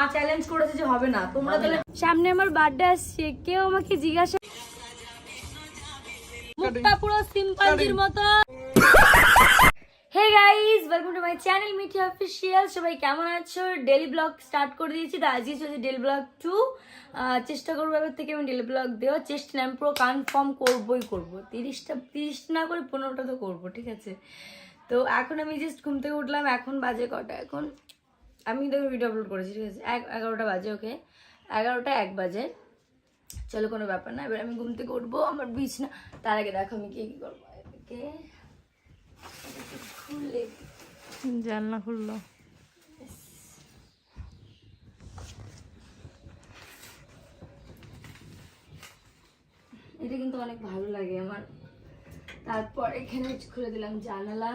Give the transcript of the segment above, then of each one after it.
মা চ্যালেঞ্জ করেছে যে হবে না। তোমরা তাহলে সামনে আমার বার্থডে আসছে কেউ আমাকে জিজ্ঞাসা মুখটা পুরো সিম্পাঞ্জির মতো। Hey guys welcome to my channel Mithi official সবাই কেমন আছো? ডেলি ব্লগ স্টার্ট করে দিয়েছি তো আজকে চলছে ডেলি ব্লগ টু চেষ্টা করব এবার থেকে আমি ডেলি ব্লগ দেওয়ার। চেষ্টা না আমি পুরো কনফার্ম করবোই করব। তিরিশটা তিরিশটা না করে পনেরোটা তো করব ঠিক আছে? তো এখন আমি জাস্ট ঘুম থেকে উঠলাম এখন বাজে কটা? এখন আমি দেখো ভিডিও আপলোড করেছি ঠিক আছে? এক এগারোটা বাজে ওকে এগারোটা এক বাজে। চলো কোনো ব্যাপার না। এবার আমি ঘুম থেকে উঠবো আমার বিছ না তার আগে দেখো আমি কি কী করব। একে খুলে জানলা খুললো। এটা কিন্তু অনেক ভালো লাগে আমার। তারপর এখানে খুলে দিলাম জানালা।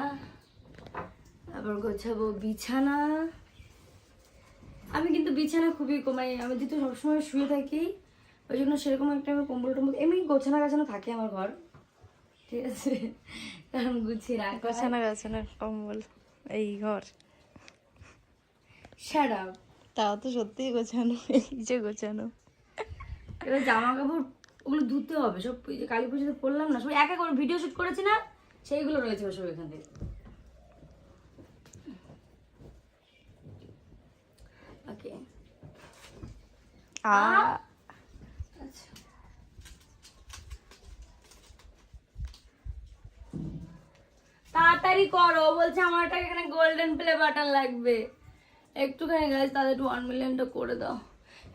তারপর গোছাবো বিছানা। কিন্তু বিছানা খুবই কমাই আমি যেহেতু সবসময় শুয়ে থাকি ওই জন্য সেরকম একটা আমি কম্বল টম্বল এমনি গোছানা গাছানো থাকে আমার ঘর। ঠিক আছে? কারণ গুছিয়ে রাখা গোছানো গাছানো কম্বল এই ঘর। আপ তাও তো সত্যিই গোছানো এই যে গোছানো। এবার জামা কাপড় ওগুলো ধুতে হবে সব যে কালী পুজোতে পরলাম না সব একা করে ভিডিও শুট করেছি না সেইগুলো রয়েছে সব এখান থেকে ওকে আ আচ্ছা তাড়াতাড়ি করো বলছে আমার একটা এখানে গোল্ডেন প্লে বাটন লাগবে। একটুখানি গাছ তাদের ওয়ান মিলিয়নটা করে দাও।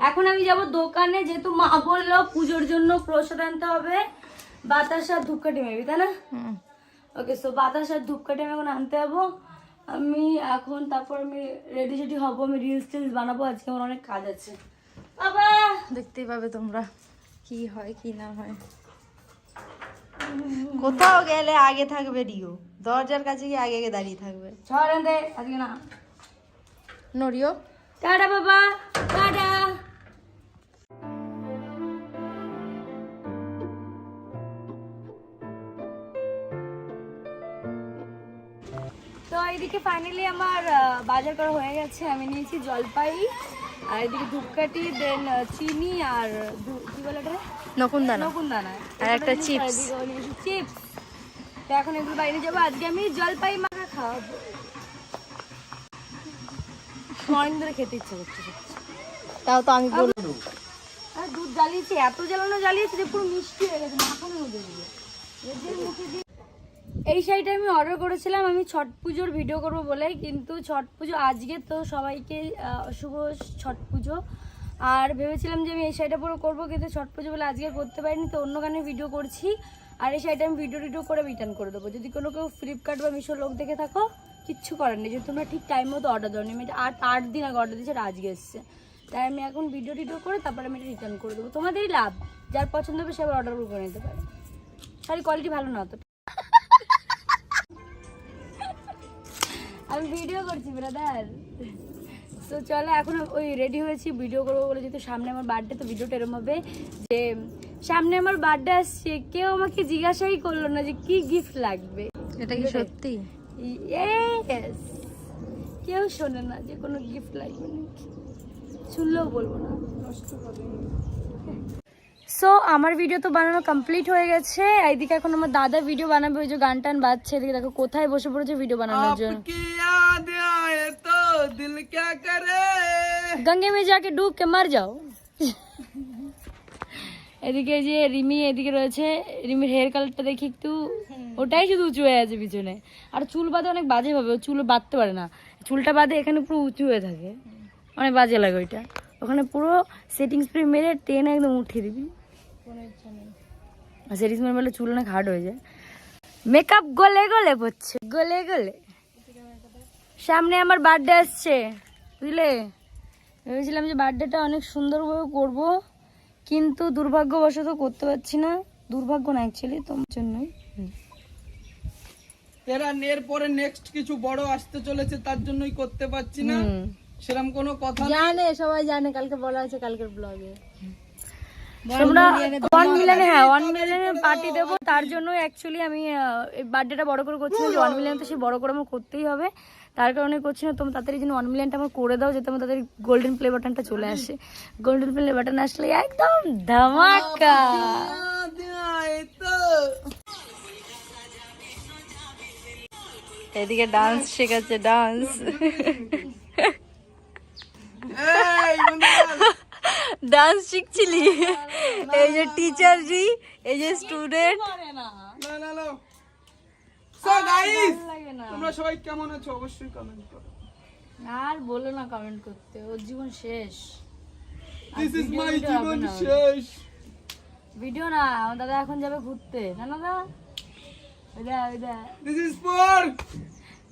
এখন আমি যাব দোকানে যেহেতু মা বলল পুজোর জন্য প্রসাদ আনতে হবে বাতাস আর ধূপকাঠি মেবি তাই না। ওকে সো বাতাস আর ধূপকাঠি আমি এখন আনতে যাব। আমি এখন তারপর আমি রেডি সেডি হব আমি রিলস টিলস বানাবো আজকে আমার অনেক কাজ আছে। দেখতেই পাবে তোমরা কি হয় কি না হয়। কোথাও গেলে আগে থাকবে রিও। দরজার কাছে গিয়ে আগে আগে দাঁড়িয়ে থাকবে। ছড় আজকে না। নড়িও টাটা বাবা। টাটা। তো এইদিকে ফাইনালি আমার বাজার করা হয়ে গেছে। আমি নিয়েছি জলপাই। আর এদিকে ধূপকাঠি দেন চিনি আর কি বলে এটা আর একটা chips। চিপস। তো এখন এগুলো বাইরে যাব। আজকে আমি জলপাই মাখা খাওয়াবো। অনেক ধরে খেতে ইচ্ছে করছে। তাও তো আমি বল আর দুধ জ্বালিয়েছি এত জ্বালানো জ্বালিয়েছি যে পুরো মিষ্টি হয়ে গেছে মধ্যে দিয়ে এদের মুখে দিয়ে এই শাড়িটা আমি অর্ডার করেছিলাম, আমি ছট পুজোর ভিডিও করব বলে কিন্তু ছট পুজো আজকে তো সবাইকে শুভ ছট পুজো। আর ভেবেছিলাম যে আমি এই শাড়িটা পুরো, করব, কিন্তু ছট পুজো বলে আজকে করতে পারিনি, তো অন্য গানে ভিডিও করছি। আর এই শাড়িটা আমি ভিডিও টিডিও করে রিটার্ন করে দেবো। যদি কোনো কেউ ফ্লিপকার্ট বা মিশোর লোক দেখে থাকো, কিচ্ছু করার নেই যদি তোমরা ঠিক টাইম মতো অর্ডার দাও আমি আট আট দিন আগে অর্ডার দিয়েছি আজকে এসছে। তাই আমি এখন ভিডিও টিডিও করে তারপরে আমি এটা রিটার্ন করে দেবো। তোমাদেরই লাভ, যার পছন্দ হবে সে আবার অর্ডার করে নিতে পারে। শাড়ি কোয়ালিটি ভালো না তো। আমি ভিডিও করছি ব্রাদার তো চলো এখন ওই রেডি হয়েছি ভিডিও করব বলে যেহেতু সামনে আমার বার্থডে তো ভিডিওটা এরম হবে যে সামনে আমার বার্থডে আসছে কেউ আমাকে জিজ্ঞাসাই করল না যে কি গিফট লাগবে। এটা কি সত্যি! কেউ শোনে না যে কোনো গিফট লাগবে নাকি? শুনলেও বলব না। সো আমার ভিডিও তো বানানো কমপ্লিট হয়ে গেছে। এইদিকে এখন আমার দাদা ভিডিও বানাবে ওই যে গান টান বাজছে। এদিকে দেখো কোথায় বসে পড়েছে ভিডিও বানানোর জন্য। গঙ্গে মে যাকে ডুব কে মার যাও এদিকে যে রিমি এদিকে রয়েছে। রিমির হেয়ার কালারটা দেখি একটু। ওটাই শুধু উঁচু হয়ে আছে পিছনে। আর চুল বাঁধে অনেক বাজে ভাবে চুল বাঁধতে পারে না। চুলটা বাঁধে এখানে পুরো উঁচু হয়ে থাকে। অনেক বাজে লাগে ওইটা। ওখানে পুরো সেটিং স্প্রে মেরে টেনে একদম উঠিয়ে দিবি। সেটিং স্প্রে মেরে চুল অনেক হার্ড হয়ে যায়। মেকআপ গলে গলে পড়ছে গলে গলে। সামনে আমার বার্থডে আসছে বুঝলে? ভেবেছিলাম যে বার্থডেটা অনেক সুন্দরভাবে করব কিন্তু দুর্ভাগ্যবশত করতে পারছি না। দুর্ভাগ্য না অ্যাকচুয়ালি তোমার জন্যই। এরা এর পরে নেক্সট কিছু বড় আসতে চলেছে তার জন্যই করতে পারছি না। সেরকম কোনো কথা না জানে সবাই জানে কালকে বলা আছে কালকের ব্লগে তোমরা ওয়ান মিলিয়নে হ্যাঁ ওয়ান পার্টি দেবো। তার জন্য অ্যাকচুয়ালি আমি বার্থডেটা বড় করে করছি না যে ওয়ান মিলিয়ন তো সে বড় করে আমার করতেই হবে। তার কারণে করছি না তোমরা তাড়াতাড়ি যেন ওয়ান মিলিয়নটা আমার করে দাও যাতে আমার তাদের গোল্ডেন প্লে বাটনটা চলে আসে। গোল্ডেন প্লে বাটন আসলে একদম ধামাকা। এদিকে ডান্স শেখাচ্ছে ডান্স ডান্স শিখছিলি এই যে টিচার জি এই যে স্টুডেন্ট না, না, না। তোমরা সবাই কেমন আছো অবশ্যই কমেন্ট করো আর বলো না কমেন্ট করতে ওর জীবন শেষ দিস ইজ মাই জীবন শেষ ভিডিও না আমার দাদা এখন যাবে ঘুরতে না দাদা দিস ইজ ফর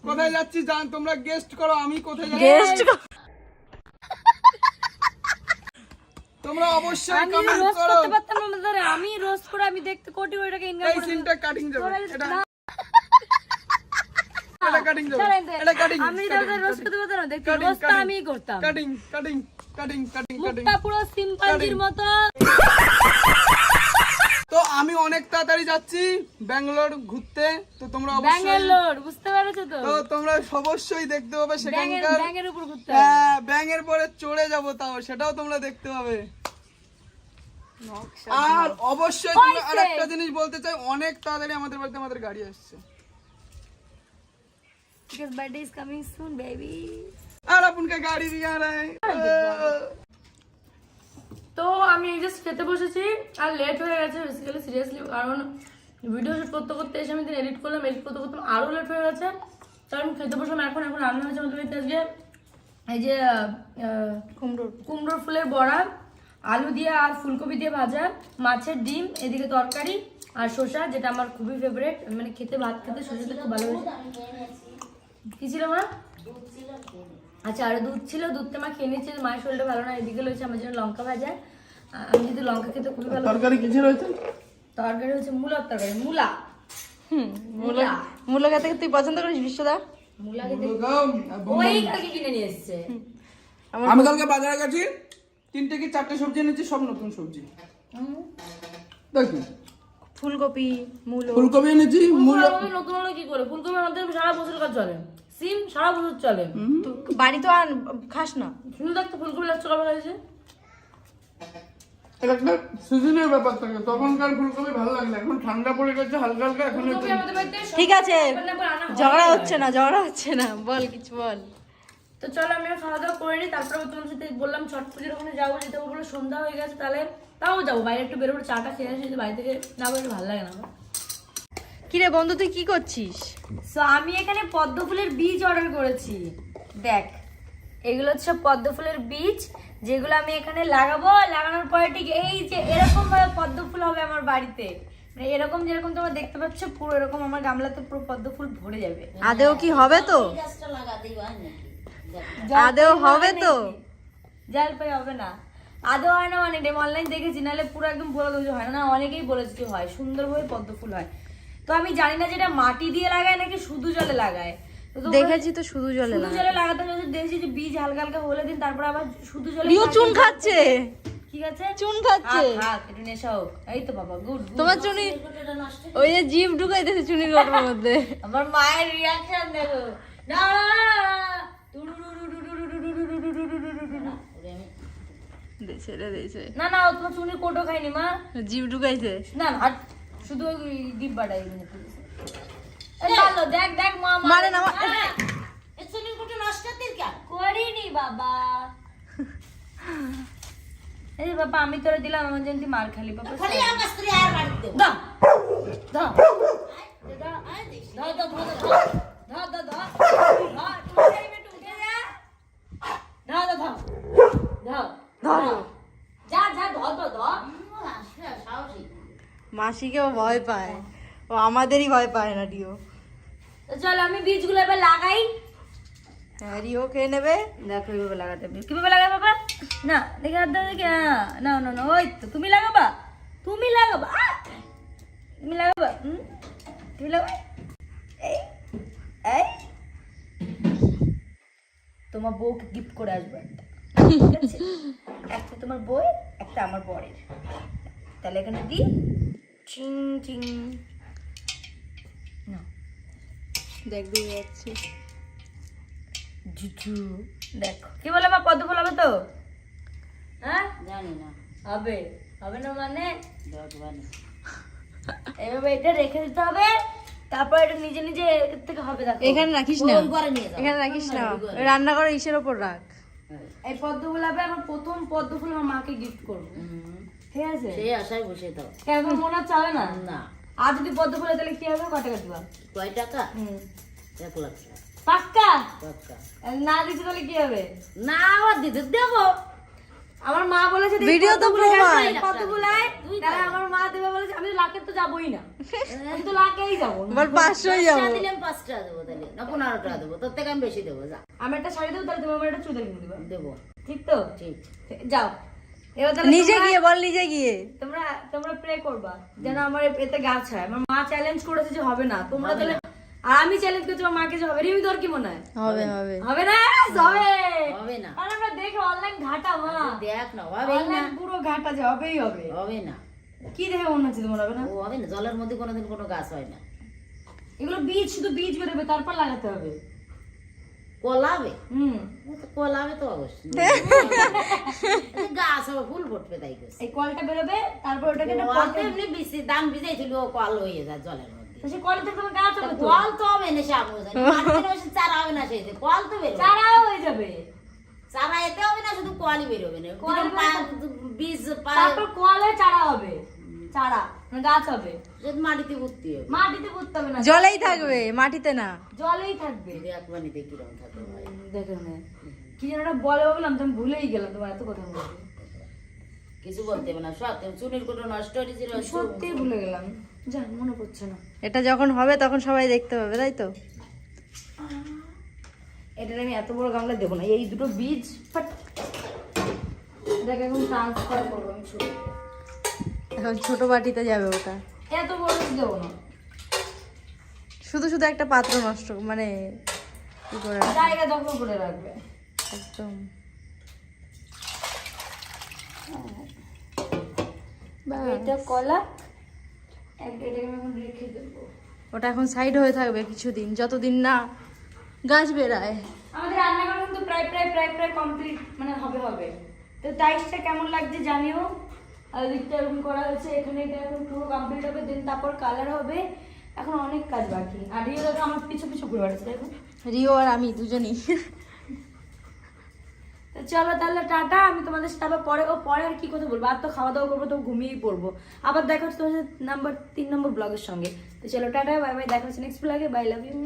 কোথায় যাচ্ছি জান তোমরা গেস্ট করো আমি কোথায় যাচ্ছি গেস্ট তোমরা অবশ্যই আমি কমেন্ট করো। করতে পারতাম না দাদা আমি রোস্ট করে আমি দেখতে কোটি কোটি টাকা ইনকাম এই সিনটা কাটিং যাবে। এটা এটা কাটিং যাবে। এটা কাটিং আমি দাদা রোস্ট করতে পারতাম না দেখতে রোজ রোস্টটা আমিই করতাম। Cutting cutting cutting cutting cutting মুখটা পুরো সিম্পাঞ্জির মতো তো আমি অনেক তাড়াতাড়ি যাচ্ছি ব্যাঙ্গালোর ঘুরতে তো তোমরা অবশ্যই বুঝতে পেরেছ তো? তো তোমরা অবশ্যই দেখতে পাবে সেখানকার ব্যাঙের উপর ঘুরতে হ্যাঁ ব্যাঙের পরে চড়ে যাব তাও সেটাও তোমরা দেখতে পাবে। আর অবশ্যই তোমরা। আরেকটা জিনিস বলতে চাই অনেক তাড়াতাড়ি আমাদের বাড়িতে আমাদের গাড়ি আসছে। Because birthday is coming soon, baby. আর আপনকে গাড়ি দিয়ে আর তো আমি জাস্ট খেতে বসেছি আর লেট হয়ে গেছে বেসিক্যালি সিরিয়াসলি কারণ ভিডিও শুট করতে করতে এসে আমি এডিট করলাম এডিট করতে করতে আরও লেট হয়ে গেছে। তার আমি খেতে বসলাম এখন এখন রান্না হয়েছে আমাদের বাড়িতে আজকে এই যে কুমড়োর। কুমড়োর ফুলের বড়া আলু দিয়ে আর ফুলকপি দিয়ে ভাজা মাছের ডিম এদিকে তরকারি আর শসা যেটা আমার খুবই ফেভারিট মানে খেতে ভাত খেতে শসাতে খুব ভালোবাসি কি ছিল মা? আচ্ছা আর দুধ ছিল দুধটা মা খেয়ে নিচ্ছে মায়ের শরীরটা ভালো না এদিকে রয়েছে আমার জন্য লঙ্কা ভাজা। আমি যদি লঙ্কা খেতে খুবই ভালো তরকারি কিছু রয়েছে তরকারি হচ্ছে মূলার তরকারি মূলা। মূলো। মূলো। খেতে তুই পছন্দ করিস বিশ্বদা? মূলা খেতে আমি ওই কালকে কিনে নিয়ে এসছে। কালকে বাজারে গেছি তিনটে কি চারটে সবজি এনেছি সব নতুন সবজি। হুম। দেখি। ফুলকপি মূলো। ফুলকপি এনেছি মূল নতুন হলো কি করে? ফুলকপি আমাদের সারা বছর কাজ চলে। সিম সারা বছর চলে। বাড়ি তো আর খাস না। শুধু দেখতে ফুলকপি লাগছে কবে লাগছে এটা একটা সিজনের ব্যাপার থাকে। তখনকার ফুলকপি ভালো লাগে এখন ঠান্ডা পড়ে গেছে হালকা এখন ঠিক আছে। ঝগড়া হচ্ছে না ঝগড়া হচ্ছে না। বল কিছু বল। তো চলো আমি খাওয়া দাওয়া করে নিই। তারপরে তোমার সাথে বললাম ছট পুজোর ওখানে যাব যেতে বলে সন্ধ্যা হয়ে গেছে তাহলে তাও যাব। বাইরে একটু বেরোবো চাটা খেয়ে আসি বাড়ি থেকে না বেরোলে ভালো লাগে না। কিরে বন্ধু তুই কি করছিস? সো আমি এখানে পদ্ম ফুলের বীজ অর্ডার করেছি। দেখ এগুলো হচ্ছে সব পদ্ম ফুলের বীজ যেগুলো আমি এখানে লাগাবো। লাগানোর পরে ঠিক এই যে এরকম ভাবে পদ্ম ফুল হবে আমার বাড়িতে। মানে এরকম যেরকম তোমরা দেখতে পাচ্ছ পুরো এরকম আমার গামলাতে পুরো পদ্ম ফুল ভরে যাবে। আদেও কি হবে তো? আদেও হবে তো? জাল পাই হবে না। আদৌ হয় না মানে অনলাইন দেখেছি নাহলে পুরো একদম বলে দেবো হয় না না। অনেকেই বলেছে যে হয় সুন্দরভাবে পদ্ম ফুল হয়। তো আমি জানি না যেটা মাটি দিয়ে লাগায় নাকি শুধু জলে লাগায় দেখেছি তো শুধু জলে শুধু জলে লাগাতে হবে দেখেছি যে বীজ হালকা হালকা হলে দিন তারপর আবার শুধু জলে রিও চুন খাচ্ছে ঠিক আছে চুন খাচ্ছে থাক, থাক, একটু নেশা হোক এই তো বাবা গুড তোমার চুনি ওই যে জিভ ঢুকাইতেছে চুনির গল্পের মধ্যে আমার মায়ের রিয়াকশন দেখো না না না তোমার চুনি কোটো খাইনি মা জিভ ঢুকাইছে না না হাট, শুধু ওই ডিব্বাটা এখানে পড়েছে। এই ভালো, দেখ দেখ মা মারে না, মা- হ্যাঁ। করিনি বাবা এই বাবা আমি তোরে দিলাম আমার জন্য তুই মার খালি বাবা। দাও। দাও। দাও, দাও, দাও, দাও, দাও। দাও, দাও, দাও। দাও, একটু উঠে আয়, একটু উঠে যা। দাও, দাও, দাও। দাও, দাও। যা, যা, দাও, দাও, দাও। মাসিকেও ভয় পায়। ও আমাদেরই ভয় পায় না রিও। তো চলো আমি বীজগুলো এবার লাগাই। হ্যাঁ রিও খেয়ে নেবে। দেখো এইভাবে লাগাতে হবে। কীভাবে বাবা না দেখে হাত দাও দেখে হ্যাঁ, না না না ওই তো তুমি লাগাবা। তুমি লাগাবা। তুমি লাগাবা হুম? তুমি লাগাবা। এই এই। তোমার বউকে গিফট করে আসব একটা। একটা তোমার বই একটা আমার বরের। তাহলে এখানে দি চিং চিং না দেখ দিয়ে যাচ্ছি ঝুঝু দেখো। কি বলে মা পদ্ম ফুল হবে তো? হ্যাঁ? জানি না। হবে। হবে না মানে? এভাবে এটা রেখে দিতে হবে। তারপর এটা নিজে নিজে এর থেকে হবে দেখো। এখানে রাখিস না। এখানে রাখিস না। রান্না করে ইসের ওপর রাখ। এই পদ্ম ফুল হবে আমার প্রথম পদ্ম ফুল আমার মাকে গিফট করব। ঠিক আছে? সেই আশায় বসে দাও কেন মনে হচ্ছে না? না। আর যদি পদ্ম ফুলে তাহলে কি হবে? কত টাকা দিবা? কয় টাকা? হুম। এক লাখ টাকা। পাক্কা? না দিচ্ছি তাহলে কি হবে? না আবার দিতে দেবো। আমার মা বলেছে Video তো প্রমাণ। গেছে, পদ্ম তাহলে আমার মা দেবে বলেছে আমি লাখের তো যাবোই না। আমি তো লাখেই যাব। বল পাঁচশোই যাব। টাকা দিলে আমি পাঁচ টাকা দেবো তাহলে। না পনেরো টাকা দেবো। তোর থেকে আমি বেশি দেবো যা। আমি একটা শাড়ি দেবো তাহলে তুমি আমার একটা চুড়ি কিনে দিবা। দেবো। ঠিক তো? ঠিক। যাও। নিজে গিয়ে বল নিজে গিয়ে। তোমরা তোমরা প্রে করবা যেন আমার এতে আমার মা চ্যালেঞ্জ করেছে যে হবে না। তোমরা তাহলে আর আমি চ্যালেঞ্জ করছি আমার মাকে যে হবে। রিমি তোর কি মনে হয়? হবে হবে। হবে না হবে। হবে না। আর আমরা দেখে অনলাইন ঘাটা মা। দেখ না হবেই না। পুরো ঘাটা যে হবেই হবে। হবে না। কি দেখে মনে হচ্ছে তোমার হবে না? ও হবে না জলের মধ্যে কোনোদিন কোনো গাছ হয় না। এগুলো বীজ শুধু বীজ বেরোবে তারপর লাগাতে হবে। কলাবে? হুম। কলাবে তো অবশ্যই। গাছ হবে ফুল ফুটবে তাই এই কলটা বেরোবে তারপর ওটাকে এমনি বেশি দাম বিজাইছিল ও কল হয়ে যায় জলের মধ্যে। তো সেই কল থেকে তোমার গাছ হবে কল তো হবে না সামনে চারা হবে না সেই কল তো বেরোবে। হয়ে যাবে। চারা এতে হবে না শুধু কলই বেরোবে না। কল কল বীজ তারপর কলে চারা হবে। চারা। গাছ হবে। মাটিতে ভর্তি হবে। মাটিতে পুঁততে হবে না। জলেই থাকবে মাটিতে না। জলেই থাকবে। এক পানিতে কিরম থাকে ভাই। দেখে কি যেন ওটা বলে বললাম তো আমি ভুলেই গেলাম তোমার এত কথা বলতে। কিছু বলতে হবে না সব চুনির কোটো নষ্ট হয়ে গেছিল সত্যি ভুলে গেলাম। যা মনে পড়ছে না। এটা যখন হবে তখন সবাই দেখতে পাবে তাই তো? এটা আমি এত বড় গামলা দেবো না এই দুটো বীজ ফাট। এটাকে এখন ট্রান্সফার করব আমি ছোট এখন ছোট বাটিতে যাবে ওটা। এত বড় দেবো না। শুধু শুধু একটা পাত্র নষ্ট মানে কি করে? জায়গা দখল করে রাখবে। একদম। এটা কলা ওটা এখন সাইড হয়ে থাকবে কিছুদিন যতদিন না গাছ বেরায়। আমাদের রান্নাঘর কিন্তু প্রায় প্রায় প্রায় প্রায় কমপ্লিট মানে হবে হবে। তো টাইসটা কেমন লাগছে জানিও। আর দিকটা এরকম করা হয়েছে এখানে এটা এখন পুরো কমপ্লিট হবে দেন তারপর কালার হবে। এখন অনেক কাজ বাকি। আর রিও দেখো আমার পিছু পিছু ঘুরে বেড়াচ্ছে দেখো। রিও আর আমি দুজনই। তো চলো তাহলে টাটা আমি তোমাদের সাথে আবার পরে ও পরে আর কি কথা বলব? আর তো খাওয়া দাওয়া করব তো ঘুমিয়েই পড়ব। আবার দেখা হচ্ছে তোমাদের নাম্বার তিন নম্বর ব্লগের সঙ্গে। তো চলো টাটা বাই বাই দেখা হচ্ছে নেক্সট ব্লগে বাই লাভ ইউ